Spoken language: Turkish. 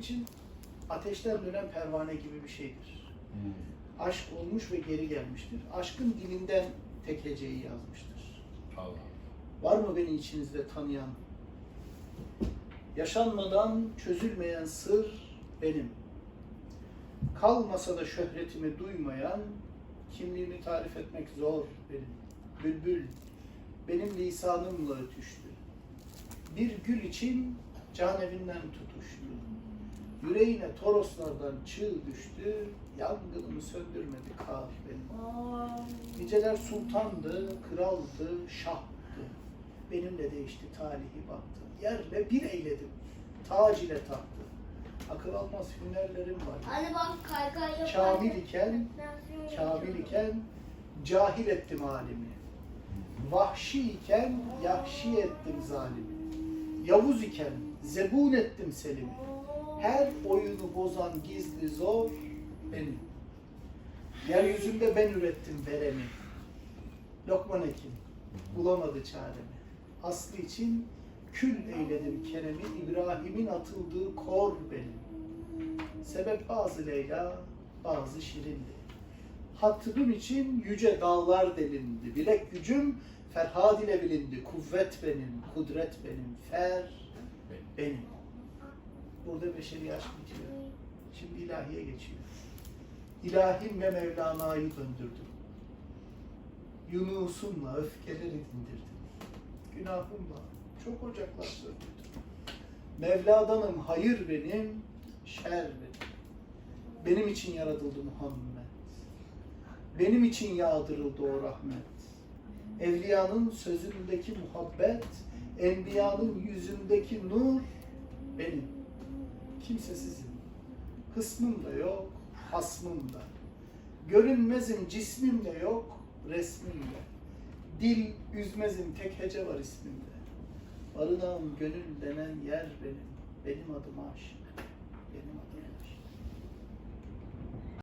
için ateşten dönen pervane gibi bir şeydir. Hmm. Aşk olmuş ve geri gelmiştir. Aşkın dilinden tek heceyi yazmıştır. Allah. Var mı beni içinizde tanıyan? Yaşanmadan çözülmeyen sır benim. Kalmasa da şöhretimi duymayan, kimliğimi tarif etmek zor benim. Bülbül, benim lisanımla ötüştü. Bir gül için can evinden tutuştu. Yüreğine toroslardan çığ düştü, yangınımı söndürmedi kar benim. Niceler sultandı, kraldı, şahtı. Benimle değişti talihi baktı. Yerle bir eyledim, tac ile taktı. Akıl almaz hünerlerim var. Hadi bak kaykay yapar. Kamil iken, kamil iken cahil ettim alimi. Vahşi iken yahşi ettim zalimi. Yavuz iken zebun ettim selimi. Her oyunu bozan gizli zor benim. Yeryüzünde ben ürettim veremi. Lokman Hekim bulamadı çaremi. Aslı için kül eyledim keremi. İbrahim'in atıldığı kor benim. Sebep bazı Leyla, bazı Şirindi. Hatırım için yüce dağlar delindi. Bilek gücüm Ferhad ile bilindi. Kuvvet benim, kudret benim, fer benim. Burada beşeri aşk bitiyor. Şimdi ilahiye geçiyor. İlahim ve Mevlana'yı döndürdüm. Yunus'umla öfkeleri dindirdim. Günahımla çok ocaklar söndürdüm. Mevla'danım hayır benim, şer benim. Benim için yaratıldı Muhammed. Benim için yağdırıldı o rahmet. Evliyanın sözündeki muhabbet, enbiyanın yüzündeki nur benim. Kimsesizim. Hısmım da yok, hasmım da. Görünmezim cismim de yok, resmim de. Dil üzmezim tek hece var ismimde. Barınağım gönül denen yer benim. Benim adım aşık. Benim adım aşık.